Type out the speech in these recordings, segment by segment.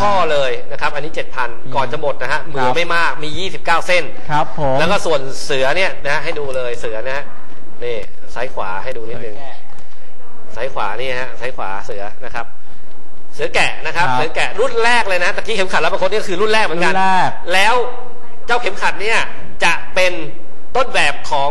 ข้อเลยนะครับ อันนี้ 7,000 ก่อนจะหมดนะฮะมือไม่มากมี 29 เส้น ครับผมแล้วก็ส่วนเสือเนี่ยนะฮะให้ดูเลยเสือนะฮะนี่ซ้ายขวาให้ดูนิดนึงซ้ายขวานี่ฮะซ้ายขวาเสือนะครับ เสือแกะนะครับครับเสือแกะรุ่นแรกเลยนะตะกี้เข็มขัดรับประคตนี่คือรุ่นแรกเหมือนกันรุ่นแรกแล้วเจ้าเข็มขัดเนี่ยจะเป็นต้นแบบของ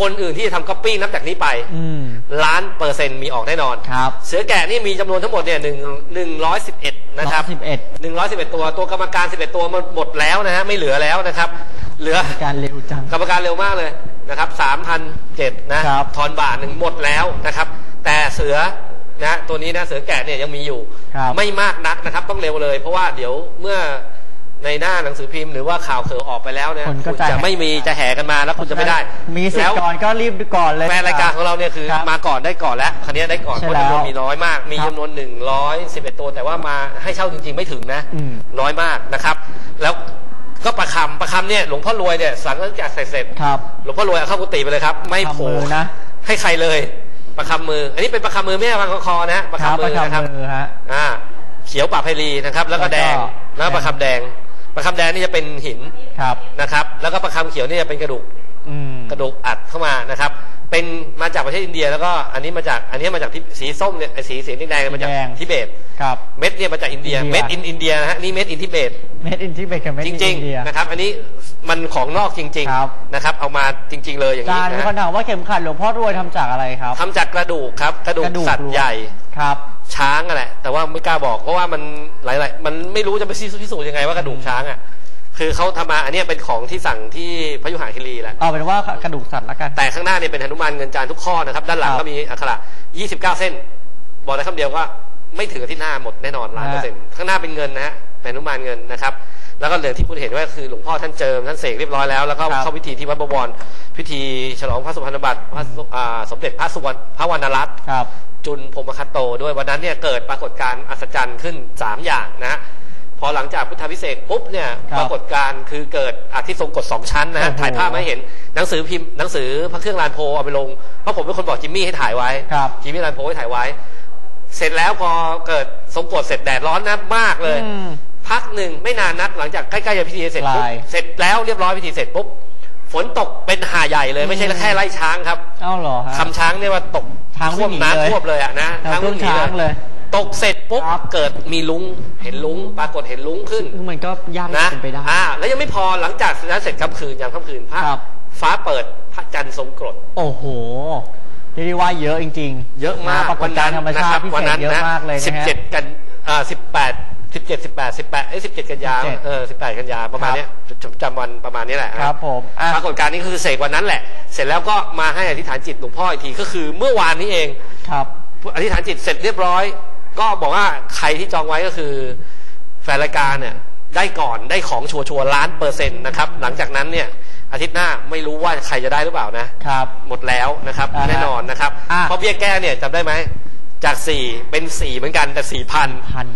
คนอื่นที่จะทำก๊อปปี้นับจากนี้ไปอืม ล้านเปอร์เซ็นต์มีออกแน่นอน ครับเสือแกะนี่มีจำนวนทั้งหมดเนี่ยหนึ่งหนึ่งร้อยสิบเอ็ดนะครับสิบเอ็ดหนึ่งร้อยสิบเอ็ดตัวตัวกรรมการสิบเอ็ดตัวมันหมดแล้วนะฮะไม่เหลือแล้วนะครับ เหลือ การเร็วจัง กรรมการเร็วมากเลยนะครับสามพันเจ็ดนะครับ ทอนบาทหนึ่งหมดแล้วนะครับ แต่เสือนะตัวนี้นะเสือแกะเนี่ยยังมีอยู่ ครับ ไม่มากนักนะครับต้องเร็วเลย เพราะว่าเดี๋ยวเมื่อ ในหน้าหนังสือพิมพ์หรือว่าข่าวเสือออกไปแล้วเนี่ยคนก็คุณจะจะไม่มีจะแห่กันมาแล้วคุณจะไม่ได้มีสิทแล้วธิ์ก่อนก็รีบก่อนเลย แฟนรายการของเราเนี่ยคือครับมาก่อนได้ก่อนแล้วคันนี้ได้ก่อนใช่เพราะจำนวนแล้วมีน้อยมาก มีครับจำนวนหนึ่งร้อยสิบเอ็ดตัว แต่ว่ามาให้เช่าจริงๆไม่ถึงนะอืม น้อยมากนะครับ แล้วก็ประคำประคำเนี่ยหลวงพ่อรวยเนี่ยสั่งตั้งจากเสร็จเสร็จครับ หลวงพ่อรวยเอาเข้ากุฏิไปเลยครับ ไม่โผล่ประคำมือนะ ให้ใครเลย ประคำมือ อันนี้เป็นประคำมือไม่ใช่ประคำคอนะประครับคำปมืระอนะครับจำมือฮะ อ่าเขียวป่าไพลีนะครับแล้วก็แล้วก็แดงแล้วก็ประคำแดง ประคำแดงนี่จะเป็นหินครับนะครับ แล้วก็ประคำเขียวนี่จะเป็นกระดูกอืมกระดูกอัดเข้ามานะครับ เป็นมาจากประเทศอินเดีย แล้วก็อันนี้มาจากอันนี้มาจากที่สีส้มเนี่ยไอ้สีสีแดงๆมาจากแดงทิเบต ครับ เม็ดเนี่ยมาจากอินเดียอินเดีย เม็ดอินอินเดียนะฮะนี่เม็ดอินทิเบต เมดอินที่เบกับเมดจอินริงอินเดีย ๆนะครับ อันนี้มันของนอกจริงครับ ๆนะครับ เอามาจริง ๆ เลยอย่างจานี้นมีนะคนฮะถามว่าเข็มขัดหลวงพ่อรวยทำจากอะไรครับ ทำจากกระดูกครับ กระดูกสัตว์ใหญ่ ครับ ช้างอะแหละแต่ ว่าไม่กล้าบอกเพราะว่ามันหลายๆมันไม่รู้จะไปพิสูจน์ยังไงว่ากระดูกช้างอะคือเขาทำมาอันเนี้ยเป็นของที่สั่งที่พระยุหคีรีแหละเอาเป็นว่ากระดูกสัตว์ละกัน แต่ข้างหน้าเนี่ยเป็นหนุมานเงินจานทุกข้อนะครับ ด้านหลังครับก็มีอักขระ29 เส้น บอกได้คำเดียวว่าไม่ถึงอาที่หน้าหมดแน่นอนล้านเปอร์เซ็นต์ข้างหน้าเป็นเงินนะฮะเป็นหนุมานเงินนะครับ แล้วก็เหลืองที่คุณเห็นว่าคือหลวงพ่อท่านเจิมท่านเสกเรียบร้อยแล้ว แล้วก็ครับเข้าพิธีที่วัดบวรพิธีฉลองพระสุพรรณบัตรพระสุอ่าสมเด็จพระสุวรรณพระวรรณรัตน์ครับจุลพรหมคัตโตด้วยวันนั้นเนี่ยเกิดปรากฏการณ์อัศจรรย์ขึ้น 3 อย่างนะฮะพอหลังจากพุทธพิเศษกปุ๊บเนี่ยครับปรากฏการณ์คือเกิดอาทิตย์ทรงกฎสองชั้นนะฮะโอ้โหถ่ายภาพมาให้เห็นหนังสือพิมพ์หนังสือพระเครื่องลานโพเอาไปลงเพราะผมเป็นคนบอกจิมมี่ให้ถ่ายไว้ครับจิมมี่ลานโพให้ถ่ายไว้ เสร็จแล้วพอเกิดทรงกฎเสร็จแดดร้อนนะมากเลยอืม พักหนึ่งไม่นานนักหลังจากใกล้ๆจะพิธีเสร็จปุ๊บลาย เสร็จแล้วเรียบร้อยพิธีเสร็จปุ๊บฝนตกเป็นหาใหญ่เลยไม่ใช่แค่ไล่ช้างครับเอ้าเหรอฮะ คำช้างเนี่ยว่าตกช้างท่วมวิ่งหนีเลย น้ำท่วมเลยอะนะแถวช้างวิ่งหนีช้างเลยตกเสร็จปุ๊บครับ เกิดมีลุงเห็นลุงปรากฏเห็นลุงขึ้นซึ่งมันก็ยากนะเป็นไปได้ อ่า แล้วยังไม่พอหลังจากนั้นเสร็จค่ำคืนยามค่ำคืนพระครับ ฟ้าเปิดพระจันทร์ทรงกรด โอ้โหเรียกได้ว่าเยอะจริงๆเยอะมากนปรากฏการณ์ธรรมชาติพิวัเศษนั้นเยอะนะมากเลยสิบนะฮะเจ็ดกันอ่าสิบแปด สิบเจ็ดสิบแปดสิบแปดเอ้สิบเจ็ดกันยา17 เออสิบแปดกันยาประมาณครับเนี้ยจำจำวันประมาณนี้แหละครับผมอะ ปรากฏการณ์นี้คือเสกวันนั้นแหละ เสร็จแล้วก็มาให้อธิษฐานจิตหลวงพ่ออีกทีก็คือเมื่อวานนี้เอง ครับ อธิษฐานจิตเสร็จเรียบร้อย ก็บอกว่าใครที่จองไว้ก็คือ แฟนรายการเนี่ยได้ก่อนได้ของชัวร์ๆล้านเปอร์เซ็นต์นะครับ หลังจากนั้นเนี่ยอาทิตย์หน้าไม่รู้ว่าใครจะได้หรือเปล่านะ ครับ หมดแล้วนะครับอ่าฮะแน่นอนนะครับอะ เพราะเบี้ยแก้เนี่ยจำได้ไหมจากสี่เป็นสี่เหมือนกันแต่สี่พันพัน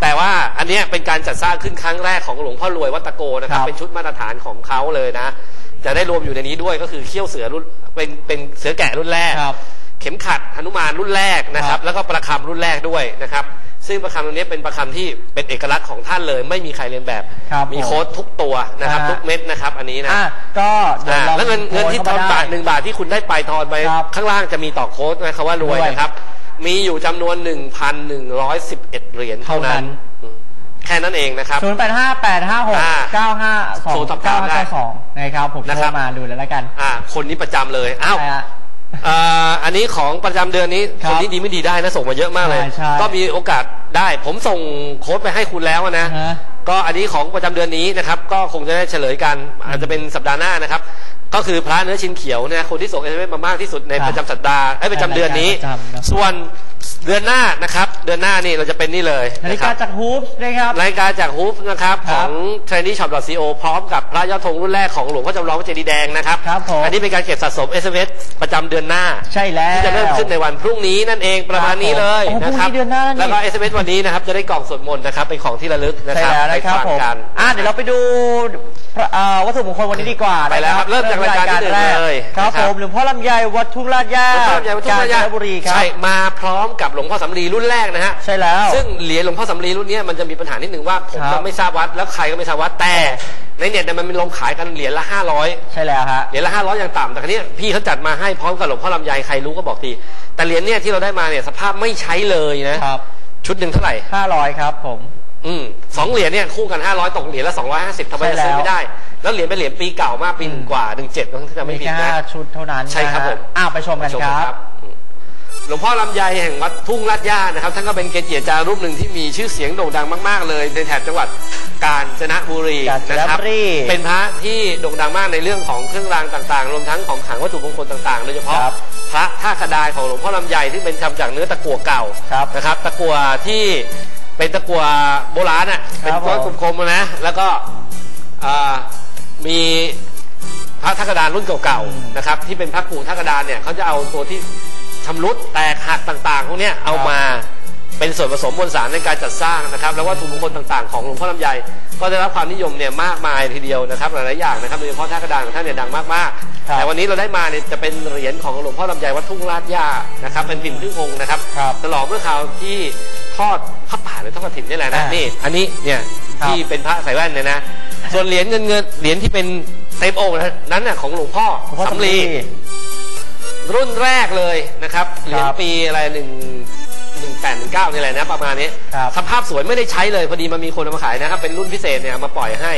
แต่ว่าอันเนี้ยเป็นการจัดสร้างขึ้นครั้งแรกของหลวงพ่อรวยวัดตะโกนะครับ ครับ เป็นชุดมาตรฐานของเขาเลยนะ จะได้รวมอยู่ในนี้ด้วยก็คือเขี้ยวเสือรุ่นเป็นเป็นเสือแกะรุ่นแรก ครับ เข็มขัดหนุมานรุ่นแรกนะคครัรับบ แล้วก็ประคำรุ่นแรกด้วยนะครับ ซึ่งประคำตรงนี้เป็นประคำที่เป็นเอกลักษณ์ของท่านเลย ไม่มีใครเรียนแบบ ครับมีผมโค้ดทุกตัวนะครับ อ่า ทุกเม็ดนะครับ อันนี้นะอะก็เดี๋ยวอ่าเราแล้วเงินเงินที่ทอนบาทหนึ่งบาทที่คุณได้ไปทอนไป ครับข้างล่างจะมีต่อโค้ดนะครับว่ารวยรวยนะครับ มีอยู่จำนวน 1,111 เหรียญเท่านั้นเท่านั้นอืมแค่นั้นเองนะครับศูนย์แปดห้าแปดห้าหกอ่าเก้าห้าสองโทรสอบถาเก้ามได้ห้าสองนะครับผมนะโทครัรบมาดูเลยแล้วกัน อ่า คนนี้ประจำเลย อ้าวใช่ฮะอ่าอันนี้ของประจำเดือนนี้ครัคบนนี้ดีไม่ดีได้นะ ส่งมาเยอะมากเลยใช่ใช่ก็มีโอกาสได้ ผมส่งโค้ดไปให้คุณแล้วนะฮะก็อันนี้ของประจำเดือนนี้นะครับ ก็คงจะได้เฉลยกัน อาจจะเป็นสัปดาห์หน้านะครับ ก็คือพระเนื้อชิ้นเขียวเนี่ยคนที่ส่งเอสเมามากที่สุดในครับประจำสัปดาห์ไอ้ยประจำเดือนนี้ ประจำนะส่วนเดือนหน้านะครับ เดือนหน้านี่เราจะเป็นนี่เลยนาฬินะคการับ จากฮูฟนะครับ รายการจากฮุฟนะครับ คขรัอบง trendyshop.co พร้อมกับพระยอดธงรุ่นแรกของหลวงพ่อจำลองพระเจดีย์แดงนะครับ ครับผม อันนี้เป็นการเก็บสะสม SMS ประจำเดือนหน้า ใช่แล้ว ที่จะเริ่มขึ้นในวันพรุ่งนี้นั่นเองประมาณนี้เลยโอ้นะครับพรุ่งนี้เดือนหน้านี่ แล้วก็ SMS วันนี้นะครับจะได้กล่องสวดมนต์นะครับเป็นของที่ระลึกนะใช่ครับแล้วไปนะครับฝากผมกันอะเดี๋ยวเราไปดูแฟพระอ่าวัตถุมงคลวันนี้ดีกว่าไปแล้วครับเริ่มจากรายการที่หนึ่งแรกเลยครับนะครับผมหลวงพ่อลำไยวัดทุ่งลาดย่าหลวงพ่อลำไยวัดทุ่งลาดย่าญจนบุรีครับใช่มาพร้อมกับหลวงพ่อสำลีรุ่นแรกนะฮะใช่แล้ว ซึ่งเหรียญหลวงพ่อสำลีรุ่นเนี้ยมันจะมีปัญหานิดหนึ่งว่าผมครัก็บไม่ทราบวัดแล้วใครก็ไม่ทราบวัดแต่ในเน็ตเนี่ยมันมีลงขายกันเหรียญละห้าร้อยใช่แล้วฮะเหรียญละห้าร้อยอย่างต่ำแต่ครั้นี้พี่เขาจัดมาให้พร้อมกับหลวงพ่อลำไยใครรู้ก็บอกทีแต่เหรียญเนี่ยที่เราได้มาเนี่ยสภาพไม่ใช้เลยนะครับชุดหนึ่งเท่าไหร่ห้าร้อยครับผมอืมสองเหรียญเนี่ยคู่กันห้าร้อยตกเหรียญละสองร้อยห้าสิบทำไมจะซื้อใช่แล้วไม่ได้ แล้วเหรียญเป็นเหรียญปีเก่ามากปีหนึ่งกว่าหนึ่งเจ็ดถ้าจะไม่มีผิดแค่นะห้าชุดเท่านั้นใช่ครับนะฮะผมอ้าวไปชมกันชมครับอืมหลวงพ่อลำไยแห่งวัดทุ่งลาดย่านะครับ ท่านก็เป็นเกจิอาจารย์รูปหนึ่งที่มีชื่อเสียงโด่งดังมากๆ เลย ในแถบจังหวัดกาญจนบุรีกาญจนบุรี นะครับ เป็นพระที่โด่งดังมากในเรื่องของเครื่องรางต่างๆ รวมทั้งของขลังวัตถุมงคลต่างๆ โดยเฉพาะครับพระท่าคดายของหลวงพ่อลำไยที่เป็นทำจากเนื้อตะกั่วเก่าครับนะครับ ตะกั่วที่เป็นตะกั่วโบราณอะ เป็นครับก้อนผม กลมๆนะ แล้วก็อ่า มีพระทักดานรุ่นเก่าๆนะครับ ที่เป็นพระกู่ทักดานเนี่ยเขาจะเอาตัวที่ชำรุดแตกหักต่างๆพวกเนี้ยเอามาเป็นส่วนผสมมวลสารในการจัดสร้างนะครับ แล้ววัตถุมงคลต่างๆของหลวงพ่อลำไยก็ได้รับความนิยมเนี่ยมากมายทีเดียวนะครับหลายๆอย่างนะครับโดยเฉพาะทักดานของท่านเนี่ยดังมากๆครับแต่วันนี้เราได้มาเนี่ยจะเป็นเหรียญของหลวงพ่อลำไยวัดทุ่งลาดย่านะครับเป็นพิมพ์ครึ่งองค์นะครับครับฉลองเมื่อคราวที่ทอดพระป่าหรือทอดกระถิ่นนี่แหละนะอ่านี่นี่อันนี้เนี่ยครับที่เป็นพระใส่แว่นเนี่ยนะ ส่วนเหรียญเงินเงินเหรียญที่เป็นเต็มองค์นะนั้นน่ะของหลวงพ่อหลวงพ่อสำลีรุ่นแรกเลยนะครับเหรียญปีอะไรหนึ่งหนึ่งแปดหนึ่งเก้านี่แหละนะประมาณนี้ครับ สภาพสวยไม่ได้ใช้เลยพอดีมันมีคนเอามาขายนะครับ เป็นรุ่นพิเศษเนี่ยเอามาปล่อยให้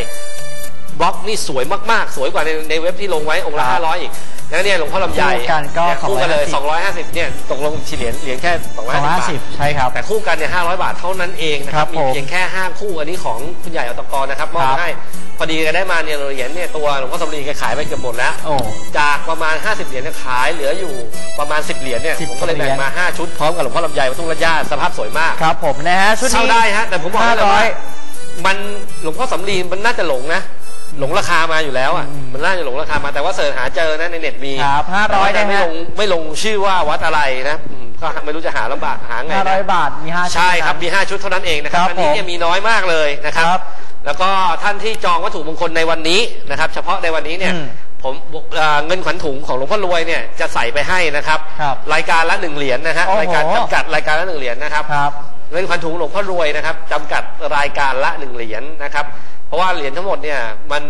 บล็อกนี่สวยมากๆ สวยกว่าในในเว็บที่ลงไว้องค์ละครับห้าร้อยอีก แล้วเนี่ยหลวงพ่อลำไยคู่กันก็เนี่ยคู่กันเลยสองร้อยห้าสิบเนี่ยตกลงเฉลี่ยเหรียญแค่สองร้อยสองร้อยห้าห้าสิสิบบใช่ครับ แต่คู่กันเนี่ยห้าร้อยบาทเท่านั้นเองนะคครัรับบมีผมเพียงแค่ห้าคู่อันนี้ของคุณใหญ่อตกรนะครับมอบครับ ให้พอดีก็ได้มาเนี่ยเหรียญเนี่ยตัวหลวงพ่อสำลีแกขายไปเกือบหมดแล้ว โอ้ จากประมาณ 50 เหรียญเนี่ยขายเหลืออยู่ประมาณ 10 เหรียญเนี่ย10ผมก็เลยแบ่งเหรียญ มา 5 ชุดพร้อมกับหลวงพ่อลำไยวัดทุ่งรัญญาสภาพสวยมากครับผมนะฮะชุดนี้เช่าได้ฮะแต่ผมบอกให้เลยว่า500มันหลวงพ่อสำลีมันน่าจะหลงนะ หลงราคามาอยู่แล้วอะอืมมันน่าจะหลงราคามาแต่ว่าเสิร์ชหาเจอนะในเน็ตมีครับ500แต่ว่าจะไม่นะฮะลงไม่ลงชื่อว่าวัดอะไรนะอืมก็ไม่รู้จะหาลำบากหาไงห้าร้นะอยบาทมีห้าชุดใช่ครับมี5ชุดเท่านั้นเองนะครับครับอันนี้เนี่ยผมมีน้อยมากเลยนะครับครับ แล้วก็ท่านที่จองวัตถุมงคลในวันนี้นะครับ เฉพาะในวันนี้เนี่ยอืมผมเอ่อเงินขวัญถุงของหลวงพ่อรวยเนี่ยจะใส่ไปให้นะครับครับรายการละหนึ่งเหรียญนะฮะโอ้โหรายการจำกัดรายการละหนึ่งเหรียญนะครับครับเงินขวัญถุงหลวงพ่อรวยนะครับจำกัดรายการละหนึ่งเหรียญนะครับ เพราะว่าเหรียญทั้งหมดเนี่ยมัน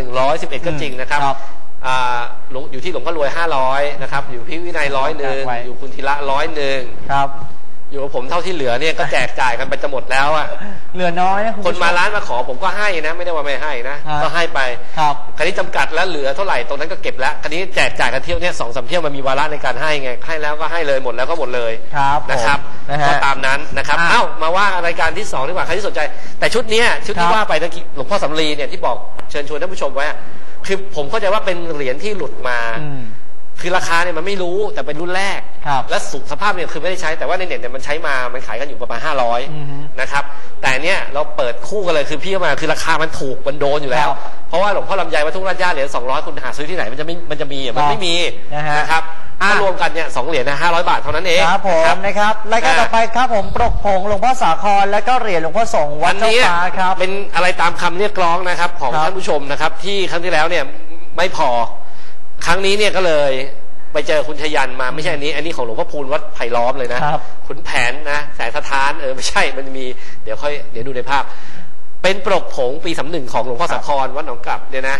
1,111ก็จริงนะครับครับอ่าหลวงอยู่ที่หลวงพ่อรวย500นะครับ อยู่พี่วินัยร้อยหนึ่งไว้อยู่คุณธีระร้อยหนึ่งครับ อยู่กับผมเท่าที่เหลือเนี่ยก็แจกจ่ายกันไปจะหมดแล้วอะเหลือน้อยนะคุณคนผู้ชมาร้านมาขอผมก็ให้นะ ไม่ได้ว่าไม่ให้นะฮะก็ให้ไปครับคราวนี้จำกัดแล้วเหลือเท่าไหร่ตรงนั้นก็เก็บแล้วคราวนี้แจกจ่ายกันเที่ยวเนี่ยสองสามเที่ยวมันมีวาระในการให้ไงให้แล้วก็ให้เลยหมดแล้วก็หมดเลยครับผมนะครับนะฮะก็ตามนั้นนะครับอะเอ้ามาว่ารายการที่สองดีกว่าใครที่สนใจ แต่ชุดเนี้ยชุดที่ครับว่าไปตะกี้หลวงพ่อสำลีเนี่ยที่บอกเชิญชวนท่านผู้ชมไว้อะคือผมเข้าใจว่าเป็นเหรียญที่หลุดมาอืม คือราคาเนี่ยมันไม่รู้แต่เป็นรุ่นแรก ครับและสุขสภาพเนี่ยคือไม่ได้ใช้แต่ว่าในเน็ตเนี่ยมันใช้มามันขายกันอยู่ประมาณ อือฮึ500นะครับแต่เนี่ยเราเปิดคู่กันเลยคือพี่เข้ามาคือราคามันถูกมันโดนอยู่แล้ว ครับเพราะว่าหลวงพ่อลำไยวัดทุ่งราชญาเหรียญ200 คุณหาซื้อที่ไหนมันจะไม่มันจะมีอะมันไม่มีนะฮะนะครับอะ ถ้ารวมกันเนี่ยสองเหรียญนะ500 บาทเท่านั้นเองครับผมนะ นะครับรายการอ่า ต่อไปครับผมปรกผงหลวงพ่อสาครและก็เหรียญหลวงพ่อสงฆ์วัวัดนเจ้านี้ฟ้าครับ เป็นอะไรตามคำเรียกร้องนะครับ ของครับท่านผู้ชมนะครับ ที่ครั้งที่แล้วเนี่ยไม่พอ ครั้งนี้เนี่ยก็เลย ไปเจอคุณชยันมาไม่ใช่อันนี้ อันนี้ของหลวงพ่อพูนวัดไผ่ล้อมเลยนะครับ ขุนแผนนะแสงสถานเออไม่ใช่มันมีเดี๋ยวค่อยเดี๋ยวดูในภาพ เป็นปรกผงปีสามหนึ่งของหลวงพ่อสาครวัดหนองกลับเนี่ยนะ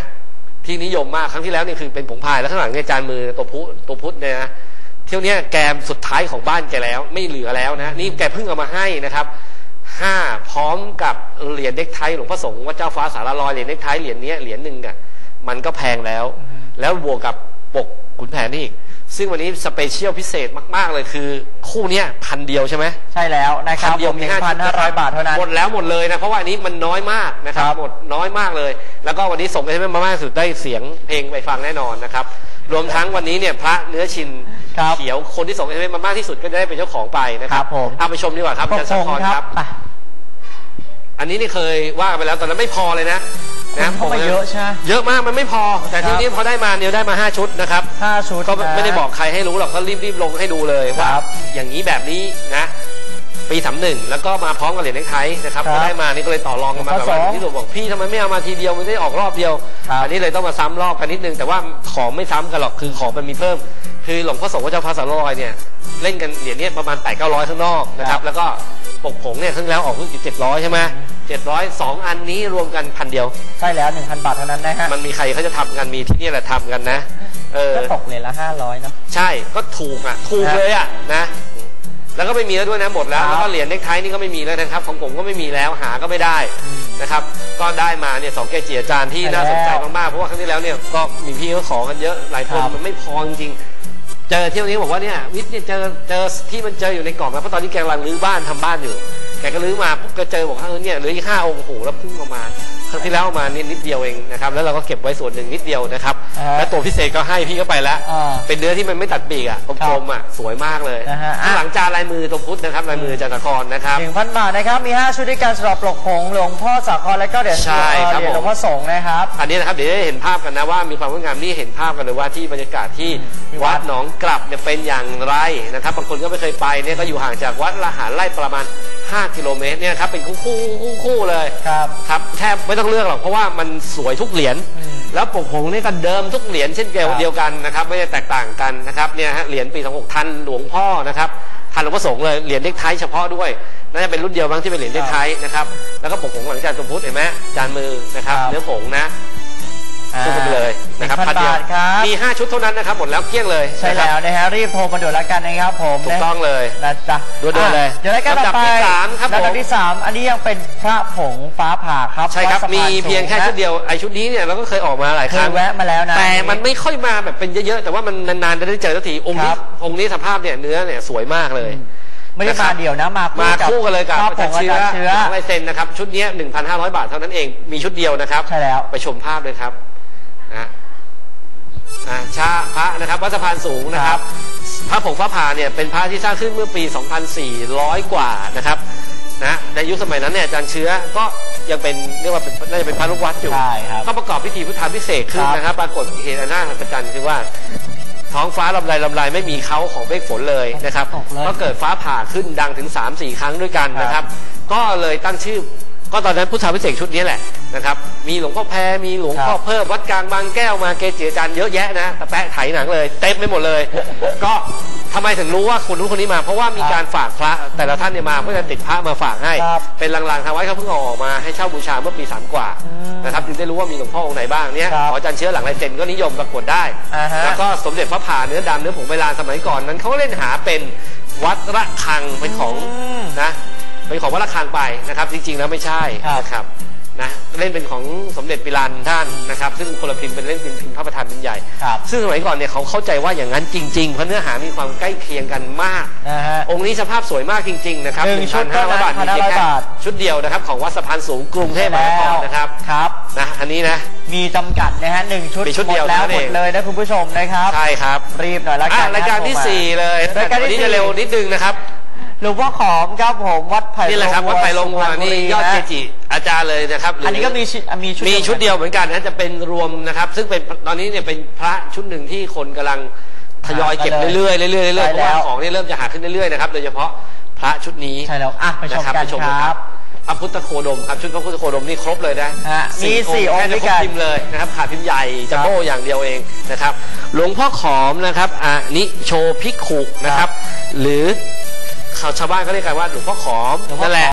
ที่นิยมมากครั้งที่แล้วเนี่ยคือเป็นผงพายแล้วข้างหลังเนี่ยจานมือตัวพุตัวพุทธเนี่ยนะเที่ยวเนี้ยแกมสุดท้ายของบ้านแกแล้ว ไม่เหลือแล้วนะนี่แกเพิ่งเอามาให้นะครับห้าพร้อมกับเหรียญเน็กไทหลวงพ่อสงฆ์วัดเจ้าฟ้าสารลอยเหรียญเน็กไทเหรียญเนี้ยเหรียญหนึ่งอะมันก็แพงแล้ว แล้วบวกกับปกขุนแผนนี่อีก ซึ่งวันนี้สเปเชียลพิเศษมาก ๆ เลยคือคู่เนี้ยพันเดียวใช่ไหม ใช่แล้วนะครับพันเดียวผมมีหนึ่ห้างพันห้าร้อยบาทเท่านั้น หมดแล้วหมดเลยนะ เพราะว่าอันนี้มันน้อยมากนะครับครับหมดน้อยมากเลย แล้วก็วันนี้ส่งไปให้มามากสุดได้เสียงเพลงไปฟังแน่นอนนะครับ รวมทั้งวันนี้เนี่ยพระเนื้อชินครับเขียวคนที่ส่งให้มามากที่สุดก็จะได้เป็นเจ้าของไปนะครัครับบผมเอาไปชมดีกว่าครับปรอากจารย์ผสังกรคครัรับบอะอันนี้นี่เคยว่ากันไปแล้วตอนนั้นไม่พอเลยนะ คนนะเข้ามาเยอะใช่ไหมเยอะมากมันไม่พอ แต่ครับทีนี้พอได้มาเนี่ยได้มาห้าชุดนะครับห้าชุดก็นะไม่ได้บอกใครให้รู้หรอกก็รีบๆลงให้ดูเลยว่าครับอย่างนี้แบบนี้นะปีสามหนึ่งแล้วก็มาพร้อมกับเหรียญเน็กไทนะครับครับก็ได้มานี่ก็เลยต่อรองกันมาหลวงพ่แบอบว่าสองที่สุบอกพี่ทำไมไม่เอามาทีเดียวมันได้ออกรอบเดียวครับอันนี้เลยต้องมาซ้ำรอบกันนิดนึงแต่ว่าของไม่ซ้ำกันหรอกคือของมันมีเพิ่ม คือหลวงพ่อสงฆ์วัดเจ้าพระสารลอยเนี่ยเล่นกันเหรียญเนี้ประมาณ8 9 0 0ข้างนอกนะครับแล้วก็ปกผงเนี่ยครั้งแล้วออกเพิ่งอยู่700ใช่ไหม 700สองอันนี้รวมกันพันเดียว ใช่แล้ว 1,000 บาทเท่านั้นนะฮะมันมีใครเขาจะทำกันมีที่นี่แหละทำกันนะ เออก็ตกเหรียญละ 500เนาะใช่ก็ถูกอะ ถูกฮะเลยอะนะ แล้วก็ไม่มีแล้วด้วยนะหมดแล้วครับแล้วก็เหรียญเน็กไทนี่ก็ไม่มีแล้วนะครับ ของผมก็ไม่มีแล้วหาก็ไม่ได้อืมนะครับ ก็ได้มาเนี่ยสองเกจิอาจารย์ที่ใช่น่าสนใจแล้วมากๆเพราะว่าครั้งที่แล้วเนี่ยก็มีพี่เขาขอกันเยอะหลายคนครับมันไม่พอจริงๆเจอเที่ยวนี้บอกว่าเนี่ยวิทย์เนี่ยเจอเจอที่มันเจออยู่ในกล่องแล้วเพราะตอนนี้แกกำลังรื้อบ้านทำบ้านอยู่ แกก็รื้อมาปุ๊บก็เจอบอกว่าเออเนี่ยเหลืออีกห้าองค์โอ้โหแล้วพุ่งออกมาครั้งที่แล้วเอามานิดนิดเดียวเองนะครับแล้วเราก็เก็บไว้ส่วนหนึ่งนิดเดียวนะครับอ่าและตัวพิเศษก็ให้พี่ก็ไปแล้ว อ่าเป็นเนื้อที่มันไม่ตัดปีกอะกลมๆอะสวยมากเลยนะฮะ ข้างหลังจานลายมือตรงพุทธนะครับลายมืออาจารย์นครนะครับ1,000บาทนะครับ มี 5 ชุดด้วยกันสำหรับปลกผงหลวงพ่อสาครและก็เหรียญใช่เอ่อครับเหรียญหลวงพ่อสงฆ์นะครับ อันนี้นะครับเดี๋ยวได้เห็นภาพกันนะว่ามีความงดงามนี่เห็นภาพกันเลยว่าที่บรรยากาศที่ที่วัวัดดหนองกลับเนี่ยเป็นอย่างไรนะครับบางคนก็ไม่เคยไปเนี่ยก็อยู่ห่างจากวัดละหารไล่ประมาณ 5 กิโลเมตรเนี่ยครับเป็นคู่คู่คู่คู่ๆเลยครับครับแทบไม่ต้องเลือกหรอกเพราะว่ามันสวยทุกเหรียญอืมแล้วปกผงนี่ก็เดิมทุกเหรียญเช่นเดียวครับเดียวกันนะครับไม่ได้แตกต่างกันนะครับเนี่ยฮะเหรียญปี26ทันหลวงพ่อนะครับทันหลวงพ่อสงฆ์เลยเหรียญเล็กไทยเฉพาะด้วยน่าจะเป็นรุ่นเดียวบ้างที่เป็นเหรียญเล็กไทยนะครับแล้วก็ปกผงหลังจากสมพุทธเห็นไหมจานมือนะครับครับเนื้อผงนะ อ่าคู่กันไปเลยนะครับ1,000พันเดียวบาทครับมี 5 ชุดเท่านั้นนะครับหมดแล้วเกลี้ยงเลยใช่นะครับแล้วนะฮะรีบโทรมาด่วนแล้วกันนะครับผมถูกนะต้องเลยนะจ๊ะด่วนๆเลยอะเดี๋ยวรายการต่อไปลำดับที่สามครับลำดัผมที่สามอันนี้ยังเป็นพระผงฟ้าผ่าครับใช่ครับวัดสะพานมีเพียงแค่สูชุดเดียวไอชุดนี้เนี่ยเราก็เคยออกมาหลายเคครั้ยงแวะมาแล้วนะแต่มันไม่ค่อยมาแบบเป็นเยอะๆแต่ว่ามันนานๆจะได้เจอสักทีองค์นี้ครับองค์นี้สภาพเนี่ยเนื้อเนี่ยสวยมากเลยไม่ได้นะครัมาบเดี่ยวนะมามาคู่กันเลยกับพระผอาจารงย์อาเชื้อจารย์เชื้อลายเซ็นนะครับชุดเนี้ย1,500 บาทเท่านั้นเองมีชุดเดียวนะครับ ใช่แล้ว ไปชมภาพเลยครับนะ อ่าชาพระนะครับวัดสะพานสูงนะครับ พระผงฟ้าผ่าเนี่ยเป็นพระที่สร้างขึ้นเมื่อปี 2,400 กว่านะครับนะในยุคสมัยนั้นเนี่ยอาจารย์เชื้อก็ยังเป็นเรียกว่าเป็นน่าจะเป็นพระลูกวัดอยู่ ใช่ครับ ก็ประกอบพิธีพุทธาพิเศษกขึ้นครับ นะครับ ปรากฏเหตุอันน่าอัศจรรย์คือว่า ท้องฟ้าลำไรลำไรไม่มีเขาของเมฆฝนเลยนะครับตกเลยก็เกิดฟ้าผ่าขึ้นดังถึง 3-4 ครั้งด้วยกันนะครับ ก็เลยตั้งชื่อ ก็ตอนนั้นพุทธาพิเศษกชุดนี้แหละนะครับ มีหลวงพ่อแพรมีหลวงพ่อครับเพิ่มวัดกลางบางแก้วมาเกจิอาจารย์เยอะแยะนะตะแปะไถหนังเลยเต็มไปหมดเลย ก็ทำไมถึงรู้ว่าคนนู้นคนนี้มา เพราะว่ามีการฝากพระแต่ละท่านเนี่ยมาเพื่อจะติดพระมาฝากให้ครับเป็นลางๆทางวัดเขาเพิ่งเอาออกมาให้เช่าบูชาเมื่อปีสามกว่าอืมนะครับจึงได้รู้ว่ามีหลวงพ่อองค์ไหนบ้างเนี่ยครับขออาจารย์เชื้อหลังลายเซ็นก็นิยมปรากฏได้อ่าฮะแล้วก็สมเด็จพระผ่าเนื้อดำเนื้อผงเวลานสมัยก่อนนั้นเขาก็เล่นหาเป็นวัดระฆังเป็นของมนะ เป็นของวัดระฆังไปนะครับ จริง ๆ แล้วไม่ใช่ครับนะครับนะเล่นเป็นของสมเด็จปิรันท่านนะครับ ซึ่งคนละพิมพ์เป็นเล่นเป็นพิมพ์พระประธานพิมพ์ใหญ่ ครับซึ่งสมัยก่อนเนี่ยเขาเข้าใจว่าอย่างนั้นจริงๆเพราะเนื้อหามีความใกล้เคียงกันมาก นะฮะ องค์นี้สภาพสวยมากจริงๆนะครับหนึ่งชุด1,500บาทมีเพียงแค่1,500บาท ชุดเดียวนะครับ ของวัดสะพานสูงกรุงเทพมหานครนะครับครับ นะอันนี้นะ มีจำกัดนะฮะหนึ่งชุดมีชุดเดียวหมแล้วเท่านั้นหมเองดเลยนะคุณผู้ชมนะครับ ใช่ครับรีบหน่อยละอะกันนะรายการที่โทมสี่เลยรายการที่วันนี้สี่จะเร็วนิดนึงนะครับ หลวงพ่อขอมครับผมวัดไผ่นี่แหละครับวัดไผ่ลงวัวนี่ยอดเกจิอาจารย์เลยนะครับหรือันนี้ก็มีชุดมีชุดมีชุดเดียวเหมือนกันนะจะเป็นรวมนะครับ ซึ่งเป็นตอนนี้เนี่ยเป็นพระชุดหนึ่งที่คนกำลังทยอยเก็บเรื่อยๆเรื่อยๆเรื่อยๆเพราะว่าของนี่เริ่มจะหาขึ้นเรื่อยๆนะครับโดยเฉพาะพระชุดนี้ใช่แล้วอะไปชมนะครับกันไปชมคเลยครัรับบพระพุทธโคดมครับชุดพระพุทธโคดมนี่ครบเลยนะฮะมีสี่องค์แค่ด้วยจะครกับนพิมพ์เลยนะครับขาดพิมพ์ใหญ่จัมโบ้อย่างเดียวเองนะครับ หลวงพ่อขอมนะครับอานิโชพิกขุนะครับ หรือ เขาชาวบ้านเขาเรียกกันว่าหลวงพ่อขอมนั่นแหละ